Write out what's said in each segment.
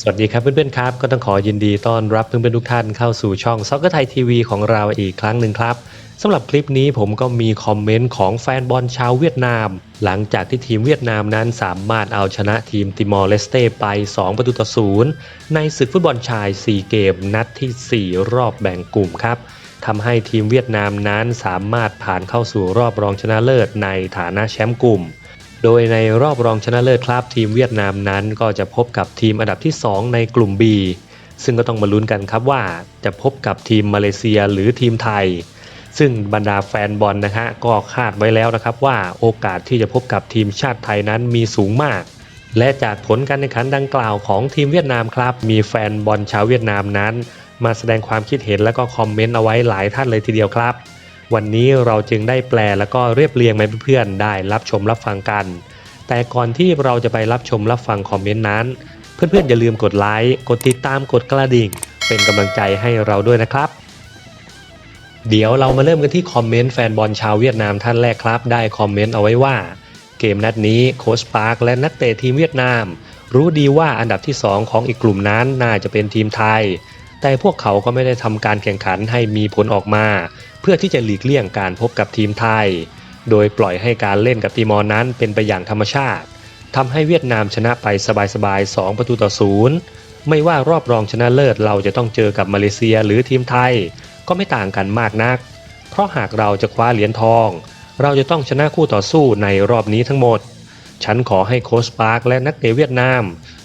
สวัสดีครับเพื่อนๆครับ ก็ต้องขอยินดีต้อนรับเพื่อนๆทุกท่านเข้าสู่ช่อง Soccer Thai TV ของเราอีกครั้งหนึ่งครับสำหรับคลิปนี้ผมก็มีคอมเมนต์ของแฟนบอลชาวเวียดนาม หลังจากที่ทีมเวียดนามนั้นสามารถเอาชนะทีมติมอร์เลสเต้ไป 2 ประตูต่อศูนย์ในศึกฟุตบอลชาย 4 เกมนัดที่ 4 รอบแบ่งกลุ่มครับทำให้ทีมเวียดนามนั้นสามารถผ่านเข้าสู่รอบรองชนะเลิศในฐานะแชมป์กลุ่ม โดยในรอบรองชนะเลิศครับทีมเวียดนามนั้น ก็จะพบกับทีมอันดับที่ 2 ในกลุ่ม B ซึ่งก็ต้องมาลุ้นกันครับว่าจะพบกับทีมมาเลเซียหรือทีมไทย ซึ่งบรรดาแฟนบอลนะฮะก็คาดไว้แล้วนะครับว่าโอกาสที่จะพบกับทีมชาติไทยนั้นมีสูงมาก และจากผลการแข่งขันดังกล่าวของทีมเวียดนามครับ มีแฟนบอลชาวเวียดนามนั้น มาแสดงความคิดเห็นและก็คอมเมนต์เอาไว้หลายท่านเลยทีเดียวครับ วันนี้เราจึงได้แปลแล้วก็เรียบเรียงมาเพื่อนๆได้รับชมรับฟังกัน แต่ก่อนที่เราจะไปรับชมรับฟังคอมเมนต์นั้น เพื่อนๆอย่าลืมกดไลค์กดติดตามกดกระดิ่ง เป็นกำลังใจให้เราด้วยนะครับ เดี๋ยวเรามาเริ่มกันที่คอมเมนต์แฟนบอลชาวเวียดนามท่านแรกครับ ได้คอมเมนต์เอาไว้ว่า เกมนัดนี้โค้ชปาร์คและนักเตะทีมเวียดนาม รู้ดีว่าอันดับที่ 2 ของอีกกลุ่มนั้นน่าจะเป็นทีมไทย แต่พวกเขาก็ไม่ได้ทำการแข่งขันให้มีผลออกมา เพื่อที่จะหลีกเลี่ยงการพบกับทีมไทย โดยปล่อยให้การเล่นกับติมอร์นั้นเป็นไปอย่างธรรมชาติทำให้เวียดนามชนะไปสบายๆ 2 ประตูต่อศูนย์ไม่ว่ารอบรองชนะเลิศเราจะต้องเจอกับมาเลเซียหรือทีมไทย ก็ไม่ต่างกันมากนัก เพราะหากเราจะคว้าเหรียญทอง เราจะต้องชนะคู่ต่อสู้ในรอบนี้ทั้งหมด ฉันขอให้โค้ชปาร์คและนักเตะเวียดนาม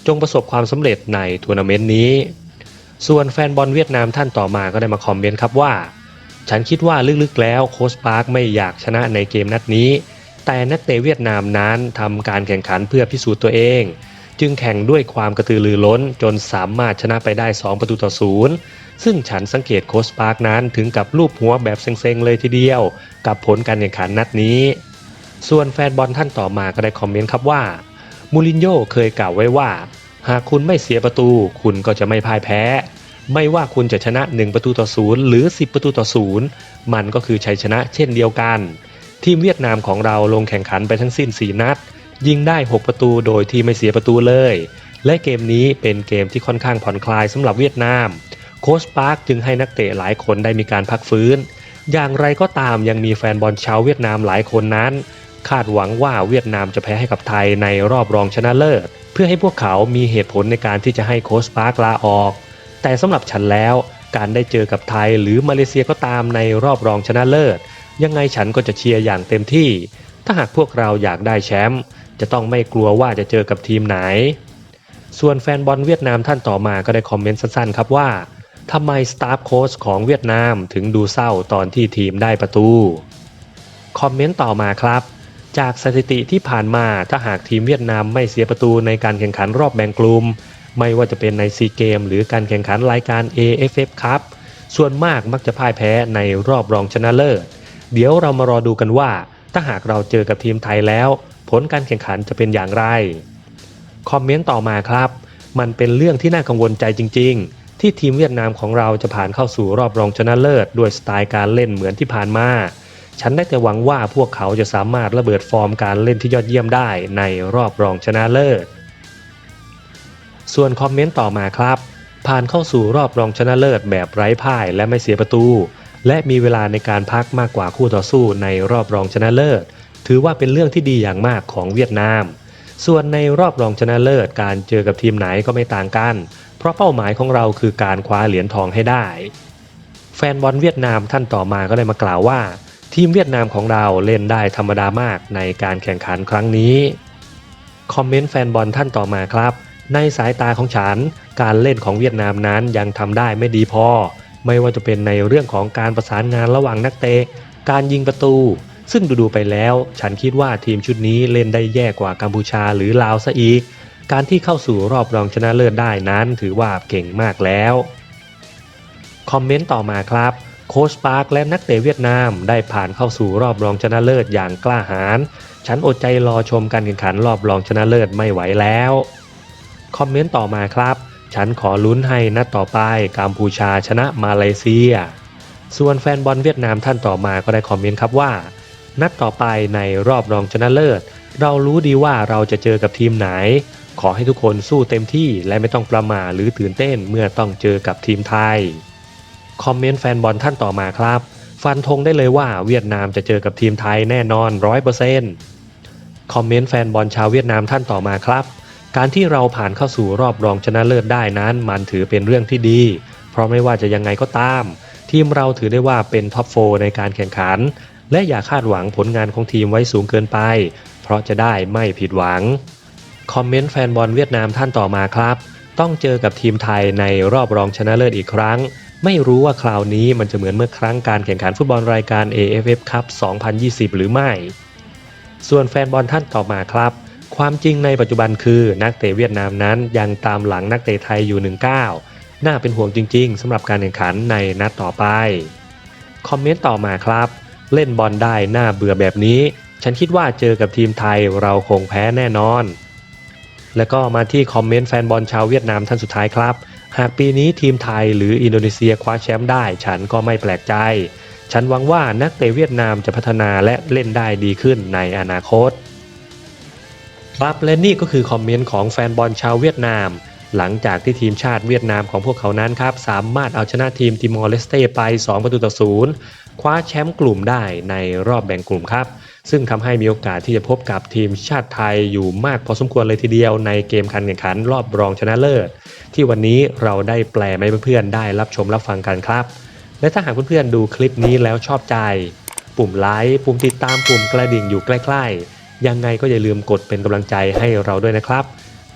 จงประสบความสำเร็จในทัวร์นาเมนต์นี้ ส่วนแฟนบอลเวียดนามท่านต่อมาก็ได้มาคอมเมนต์ครับว่า ฉันคิดว่าลึกๆแล้วโค้ชปาร์คไม่อยากชนะในเกมนัดนี้ แต่นักเตะเวียดนามนั้นทำการแข่งขันเพื่อพิสูจน์ตัวเอง จึงแข่งด้วยความกระตือรือร้นจนสามารถชนะไปได้ 2 ประตูต่อศูนย์ซึ่งฉันสังเกตโค้ชปาร์คนั้นถึงกับรูปหัวแบบเซ็งๆเลยทีเดียว กับผลการแข่งขันนัดนี้ ส่วนแฟนบอลท่านต่อมาก็ได้คอมเมนต์ครับว่ามูรินโญ่เคยกล่าวไว้ว่า หากคุณไม่เสียประตู คุณก็จะไม่พ่ายแพ้ ไม่ว่าคุณจะชนะ 1 ประตูต่อศูนย์หรือ 10 ประตูต่อศูนย์มันก็คือชัยชนะเช่นเดียวกัน ทีมเวียดนามของเราลงแข่งขันไปทั้งสิ้น 4 นัด ยิงได้ 6 ประตูโดยที่ไม่เสียประตูเลย และเกมนี้เป็นเกมที่ค่อนข้างผ่อนคลายสำหรับเวียดนาม โค้ชปาร์คจึงให้นักเตะหลายคนได้มีการพักฟื้น อย่างไรก็ตามยังมีแฟนบอลชาวเวียดนามหลายคนนั้น คาดหวังว่าเวียดนามจะแพ้ให้กับไทยในรอบรองชนะเลิศ เพื่อให้พวกเขามีเหตุผลในการที่จะให้โค้ชปาร์คลาออก แต่สำหรับฉันแล้ว การได้เจอกับไทยหรือมาเลเซียก็ตามในรอบรองชนะเลิศ ยังไงฉันก็จะเชียร์อย่างเต็มที่ ถ้าหากพวกเราอยากได้แชมป์จะต้องไม่กลัวว่าจะเจอกับทีมไหน ส่วนแฟนบอลเวียดนามท่านต่อมาก็ได้คอมเมนต์สั้นๆ ครับว่าทำไมสตาฟโค้ชของเวียดนามถึงดูเศร้าตอนที่ทีมได้ประตู คอมเมนต์ต่อมาครับ จากสถิติที่ผ่านมาถ้าหากทีมเวียดนามไม่เสียประตูในการแข่งขันรอบแบ่งกลุ่ม ไม่ว่าจะเป็นในซีเกมหรือการแข่งขันรายการ AFF ครับส่วนมากมักจะพ่ายแพ้ในรอบรองชนะเลิศ เดี๋ยวเรามารอดูกันว่า ถ้าหากเราเจอกับทีมไทยแล้ว ผลการแข่งขันจะเป็นอย่างไร คอมเมนต์ต่อมาครับ มันเป็นเรื่องที่น่ากังวลใจจริง ๆ ที่ทีมเวียดนามของเราจะผ่านเข้าสู่รอบรองชนะเลิศ ด้วยสไตล์การเล่นเหมือนที่ผ่านมา ฉันได้แต่หวังว่าพวกเขาจะสามารถระเบิดฟอร์มการเล่นที่ยอดเยี่ยมได้ในรอบรองชนะเลิศ ส่วนคอมเมนต์ต่อมาครับ ผ่านเข้าสู่รอบรองชนะเลิศแบบไร้พ่ายและไม่เสียประตู และมีเวลาในการพักมากกว่าคู่ต่อสู้ในรอบรองชนะเลิศ ถือว่าเป็นเรื่องที่ดีอย่างมากของเวียดนาม ส่วนในรอบรองชนะเลิศการเจอกับทีมไหนก็ไม่ต่างกัน เพราะเป้าหมายของเราคือการคว้าเหรียญทองให้ได้ แฟนบอลเวียดนามท่านต่อมาก็เลยมากล่าวว่า ทีมเวียดนามของเราเล่นได้ธรรมดามากในการแข่งขันครั้งนี้คอมเมนต์แฟนบอลท่านต่อมาครับ ในสายตาของฉัน การเล่นของเวียดนามนั้นยังทำได้ไม่ดีพอ ไม่ว่าจะเป็นในเรื่องของการประสานงานระหว่างนักเตะ การยิงประตู ซึ่งดูๆไปแล้ว ฉันคิดว่าทีมชุดนี้เล่นได้แย่กว่ากัมพูชาหรือลาวซะอีก การที่เข้าสู่รอบรองชนะเลิศได้นั้นถือว่าเก่งมากแล้ว คอมเมนต์ต่อมาครับโค้ชปาร์คและนักเตะเวียดนามได้ผ่านเข้าสู่รอบรองชนะเลิศอย่างกล้าหาญ ฉันอดใจรอชมการแข่งขันรอบรองชนะเลิศไม่ไหวแล้ว คอมเมนต์ต่อมาครับ ฉันขอลุ้นให้นัดต่อไปกัมพูชาชนะมาเลเซีย ส่วนแฟนบอลเวียดนามท่านต่อมาก็ได้คอมเมนต์ครับว่า นัดต่อไปในรอบรองชนะเลิศ เรารู้ดีว่าเราจะเจอกับทีมไหน ขอให้ทุกคนสู้เต็มที่และไม่ต้องประมาหรือตื่นเต้นเมื่อต้องเจอกับทีมไทย คอมเมนต์แฟนบอลท่านต่อมาครับ ฟันธงได้เลยว่าเวียดนามจะเจอกับทีมไทยแน่นอน100%คอมเมนต์แฟนบอลชาวเวียดนามท่านต่อมาครับ การที่เราผ่านเข้าสู่รอบรองชนะเลิศได้นั้น มันถือเป็นเรื่องที่ดี เพราะไม่ว่าจะยังไงก็ตาม ทีมเราถือได้ว่าเป็นท็อปโฟในการแข่งขัน และอย่าคาดหวังผลงานของทีมไว้สูงเกินไป เพราะจะได้ไม่ผิดหวัง คอมเมนต์แฟนบอลเวียดนามท่านต่อมาครับ ต้องเจอกับทีมไทยในรอบรองชนะเลิศอีกครั้ง ไม่รู้ว่าคราวนี้มันจะเหมือนเมื่อครั้งการแข่งขันฟุตบอลรายการ AFF Cup 2020 หรือไม่ ส่วนแฟนบอลท่านต่อมาครับ ความจริงในปัจจุบันคือนักเตะเวียดนามนั้นยังตามหลังนักเตะไทยอยู่1ก้าน่าเป็นห่วงจริง ๆสำหรับการแข่งขันในนัดต่อไป คอมเมนต์ต่อมาครับ เล่นบอลได้น่าเบื่อแบบนี้ ฉันคิดว่าเจอกับทีมไทยเราคงแพ้แน่นอน แล้วก็มาที่คอมเมนต์แฟนบอลชาวเวียดนามท่านสุดท้ายครับ หากปีนี้ทีมไทยหรืออินโดนีเซียคว้าแชมป์ได้ ฉันก็ไม่แปลกใจ ฉันหวังว่านักเตะเวียดนามจะพัฒนาและเล่นได้ดีขึ้นในอนาคต ครับและนี่ก็คือคอมเมนต์ของแฟนบอลชาวเวียดนาม หลังจากที่ทีมชาติเวียดนามของพวกเขานั้นครับ สามารถเอาชนะทีมติมอร์เลสเต้ไป 2 ประตูต่อศูนย์คว้าแชมป์กลุ่มได้ในรอบแบ่งกลุ่มครับ ซึ่งทำให้มีโอกาสที่จะพบกับทีมชาติไทยอยู่มากพอสมควรเลยทีเดียวในเกมการแข่งขันรอบรองชนะเลิศ ที่วันนี้เราได้แปลมาให้เพื่อนๆได้รับชมรับฟังกันครับ และถ้าหากเพื่อนๆดูคลิปนี้แล้วชอบใจ ปุ่มไลค์ปุ่มติดตามปุ่มกระดิ่งอยู่ใกล้ ๆ ยังไงก็อย่าลืมกดเป็นกำลังใจให้เราด้วยนะครับ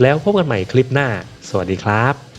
แล้วพบกันใหม่คลิปหน้า สวัสดีครับ